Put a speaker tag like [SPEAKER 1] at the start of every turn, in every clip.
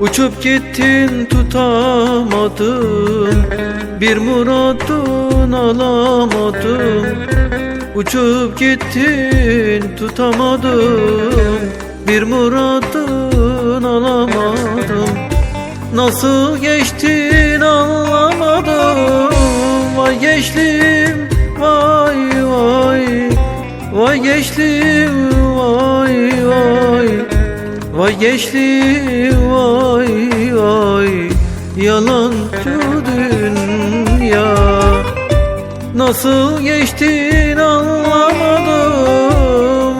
[SPEAKER 1] Uçup gittin tutamadım Bir muradın alamadım Uçup gittin tutamadım Bir muradın alamadım Nasıl geçtin anlamadım. Vay geçtim vay vay. Vay geçtim vay vay Vay geçtim vay vay. Yalancı dünya. Nasıl geçtin anlamadım.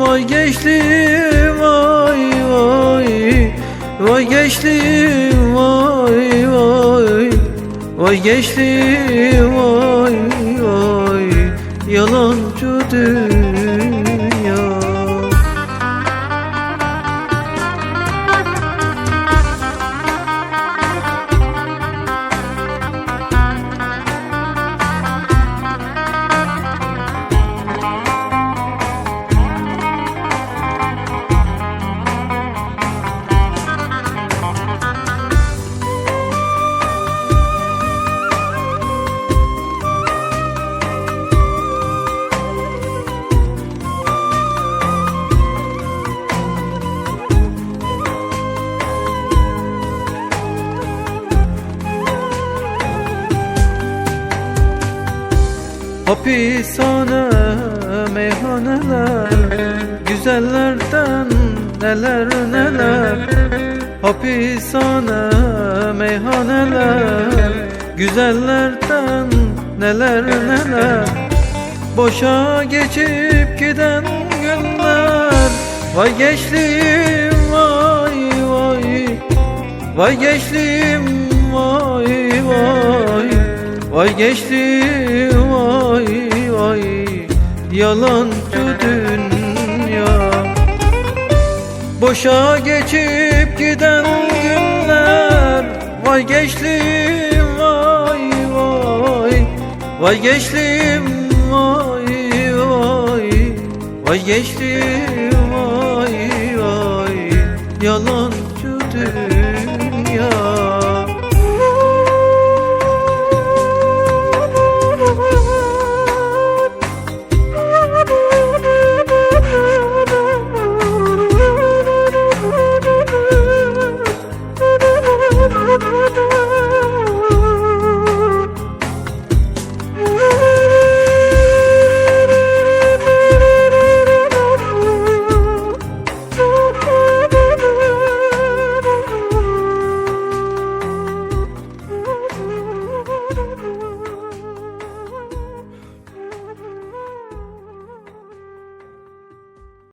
[SPEAKER 1] Vay geçtim vay vay. Vay geçtim vay vay. Vay geçtim vay vay. Yalancı dünya Hapishane meyhaneler Güzellerden neler neler. Hapishane meyhaneler Güzellerden neler neler. Boşa geçip giden günler Vay geçtim vay vay. Vay geçtim vay vay Vay geçtim vay vay Yalancı dünya. Boşa geçip giden günler. Vay geçtim vay vay. Vay geçtim vay vay. Vay geçtim vay vay. Yalan